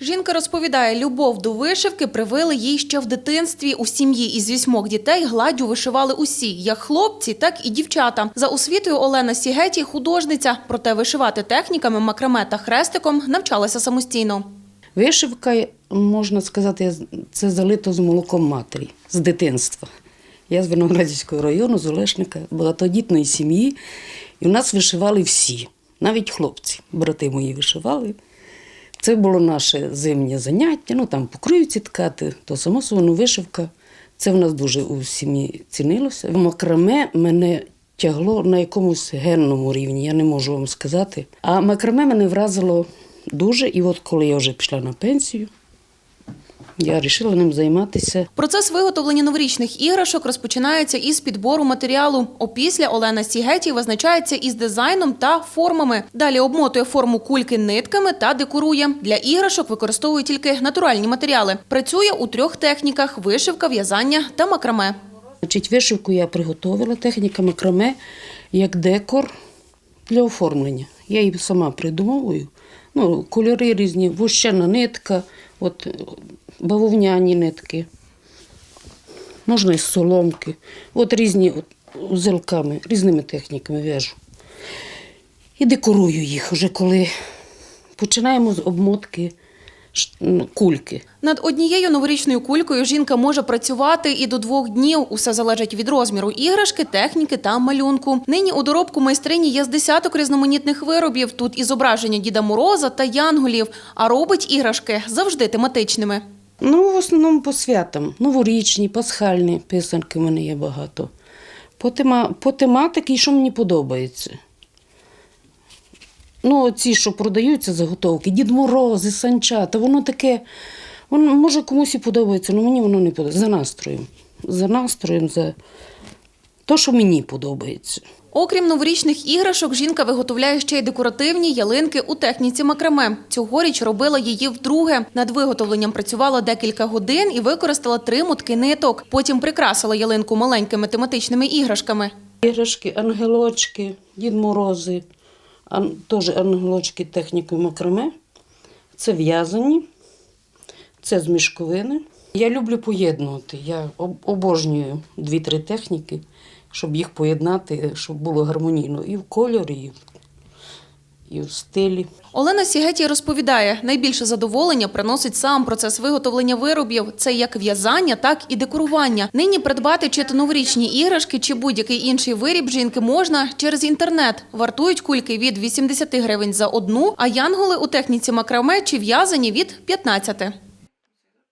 Жінка розповідає, любов до вишивки привили їй ще в дитинстві. У сім'ї із вісьмох дітей гладдю вишивали усі, як хлопці, так і дівчата. За освітою Олена Сігеті художниця, проте вишивати техніками макраме та хрестиком навчалася самостійно. Вишивка, можна сказати, це залито з молоком матері, з дитинства. Я з Виноградівського району, з Олешника, багатодітної сім'ї. І в нас вишивали всі, навіть хлопці. Брати мої вишивали. Це було наше зимнє заняття. Ну там покривці ткати, то само собою ну, вишивка. Це в нас дуже у сім'ї цінилося. Макраме мене тягло на якомусь генному рівні, я не можу вам сказати. А макраме мене вразило дуже. І от коли я вже пішла на пенсію, я вирішила ним займатися. Процес виготовлення новорічних іграшок розпочинається із підбору матеріалу. Опісля Олена Сігеті визначається із дизайном та формами. Далі обмотує форму кульки нитками та декорує. Для іграшок використовує тільки натуральні матеріали. Працює у трьох техніках: вишивка, в'язання та макраме. Значить, вишивку я приготувала, техніка макраме як декор для оформлення. Я її сама придумовую. Ну, кольори різні, вущена нитка, от бавовняні нитки. Можна із соломки. От різні от, узелками, різними техніками в'яжу. І декорую їх вже коли починаємо з обмотки кульки. Над однією новорічною кулькою жінка може працювати і до двох днів. Усе залежить від розміру іграшки, техніки та малюнку. Нині у доробку майстрині є з десяток різноманітних виробів. Тут і зображення Діда Мороза та Янголів, а робить іграшки завжди тематичними. Ну, в основному по святам. Новорічні, пасхальні писанки в мене є багато. По, тема, по тематиці, що мені подобається. Ну, ці, що продаються заготовки, Дід Морози, санчата, воно таке, воно, може комусь і подобається, але мені воно не подобається. За настроєм. За настроєм, за те, що мені подобається. Окрім новорічних іграшок, жінка виготовляє ще й декоративні ялинки у техніці макраме. Цьогоріч робила її вдруге. Над виготовленням працювала декілька годин і використала три мотки ниток. Потім прикрасила ялинку маленькими тематичними іграшками. Іграшки, ангелочки, Дід Морози, ан, теж ангелочки технікою макраме. Це в'язані, це з мішковини. Я люблю поєднувати. Я об- обожнюю дві-три техніки, щоб їх поєднати, щоб було гармонійно і в кольорі, і в, і в стилі. Олена Сігеті розповідає, найбільше задоволення приносить сам процес виготовлення виробів. Це як в'язання, так і декорування. Нині придбати чи то новорічні іграшки, чи будь-який інший виріб жінки можна через інтернет. Вартують кульки від 80 гривень за одну, а янголи у техніці макраме чи в'язані від 15.